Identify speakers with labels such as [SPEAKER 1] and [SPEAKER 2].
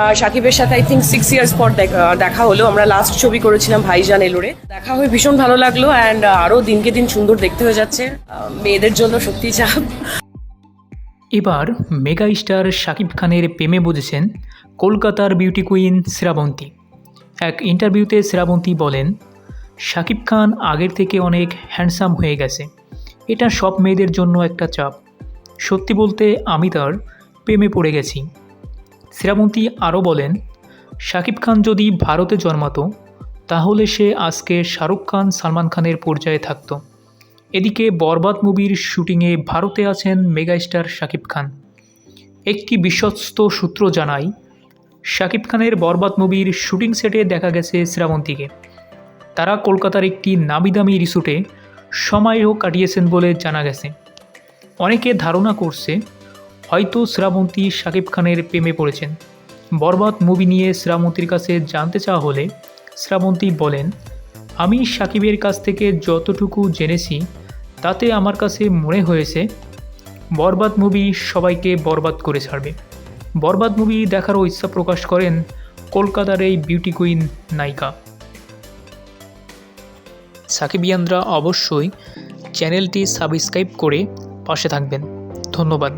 [SPEAKER 1] সাকিবের সাথে I think six years পর দেখা হলো। আমরা লাস্ট ছবি করেছিলাম ভাইজান এলোরে। দেখা হয়ে ভীষণ ভালো লাগল অ্যান্ড আরও দিনকে দিন সুন্দর দেখতে হয়ে যাচ্ছে। মেয়েদের জন্য সত্যি চাপ।
[SPEAKER 2] এবার মেগা স্টার শাকিব খানের প্রেমে বুঝেছেন কলকাতার বিউটি কুইন শ্রাবন্তী। এক ইন্টারভিউতে শ্রাবন্তী বলেন শাকিব খান আগের থেকে অনেক হ্যান্ডসাম হয়ে গেছে। এটা সব মেয়েদের জন্য একটা চাপ। সত্যি বলতে আমি তার প্রেমে পড়ে গেছি। শ্রাবন্তী আরও বলেন, শাকিব খান যদি ভারতে জন্মাতো, তাহলে সে আজকে শাহরুখ খান, সালমান খানের পর্যায়ে থাকতো। এদিকে বরবাদ মুভির শুটিংয়ে ভারতে আছেন মেগাস্টার শাকিব খান। একটি বিশ্বস্ত সূত্র জানায়, শাকিব খানের বরবাদ মুভির শুটিং সেটে দেখা গেছে শ্রাবন্তীকে তারা কলকাতার একটি নামিদামি রিসোর্টে সময়ও কাটিয়েছেন বলে জানা গেছে। অনেকে ধারণা করছে হয়তো শ্রাবন্তী শাকিব খানের প্রেমে পড়েছেন। বরবাদ মুভি নিয়ে শ্রাবন্তীর কাছে জানতে চাওয়া হলে শ্রাবন্তী বলেন, আমি সাকিবের কাছ থেকে যতটুকু জেনেছি, তাতে আমার কাছে মনে হয়েছে, বরবাদ মুভি সবাইকে বরবাদ করে ছাড়বে। বরবাদ মুভি দেখারও ইচ্ছা প্রকাশ করেন কলকাতার এই বিউটি কুইন নায়িকা। সাকিবিয়ানরা অবশ্যই চ্যানেলটি সাবস্ক্রাইব করে পাশে থাকবেন। ধন্যবাদ।